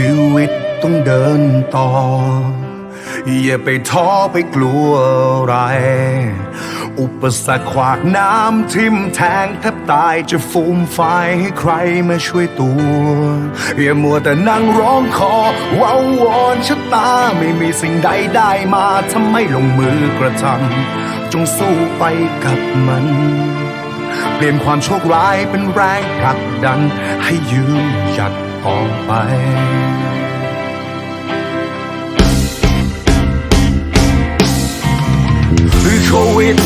ชีวิตต้องเดินต่อ อย่าไปท้อไปกลัวอะไร อุปสรรคขวากน้ำทิ่มแทงแทบตายจะฟูมไฟให้ใครมาช่วยตัว อย่ามัวแต่นั่งร้องคอว้าววอนชะตาไม่มีสิ่งใดได้มาทำไม่ลงมือกระทำจงสู้ไปกับมันเปลี่ยนความโชคร้ายเป็นแรงผลักดันให้ยืนหยัด ต่อไปโควิด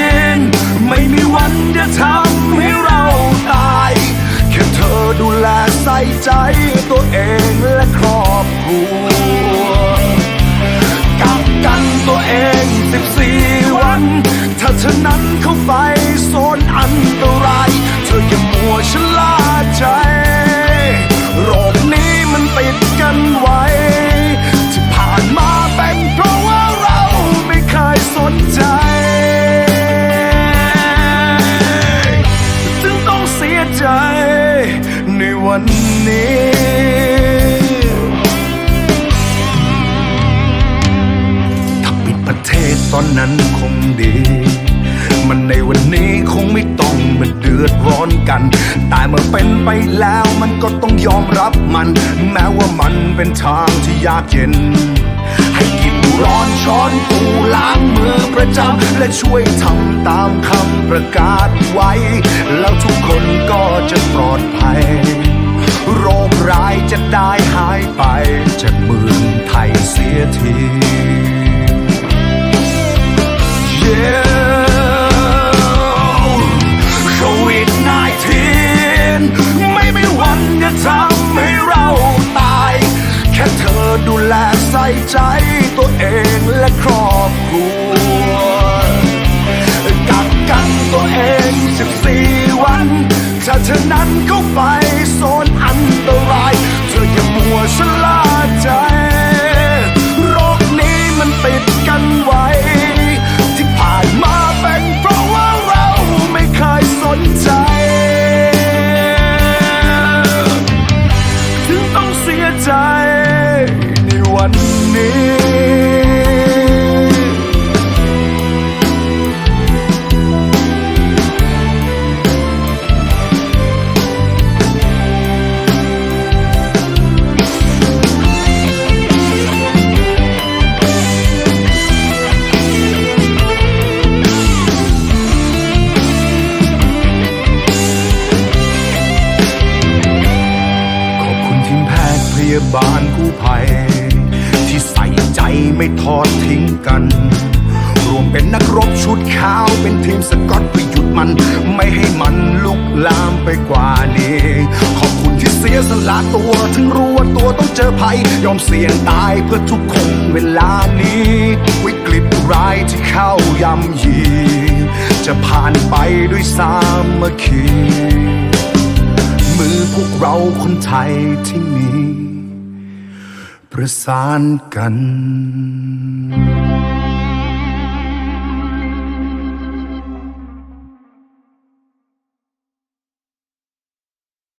-19 ไม่มีวันจะทำให้เราตาย แค่เธอดูแลใส่ใจตัวเองและครอบครัวกักกันตัวเอง 14 วัน ถ้าเธอนั้นเข้าไป นั้นคงดี มันในวันนี้คงไม่ต้องมาเดือดร้อนกัน แต่เมื่อเป็นไปแล้วมันก็ต้องยอมรับมัน แม้ว่ามันเป็นทางที่ยากเย็น ให้กินร้อนช้อนปูล้างมือประจำและช่วยทำตามคำประกาศไว้ แล้วทุกคนก็จะปลอดภัย โรคร้ายจะได้หายไปจากเมืองไทยเสียที ใจในวันนี้ ยาบาลกู้ภัย ที่ใส่ใจไม่ทอดทิ้งกัน รวมเป็นนักรบชุดขาว เป็นทีมสกอตเพื่อหยุดมัน ไม่ให้มันลุกลามไปกว่านี้ ขอบคุณที่เสียสละตัว ถึงรู้ว่าตัวต้องเจอภัย ยอมเสี่ยงตายเพื่อทุกคนเวลานี้ วิกฤตร้ายที่เข้ายำยี จะผ่านไปด้วยสามัคคีมือพวกเราคนไทยที่มี ประสานกัน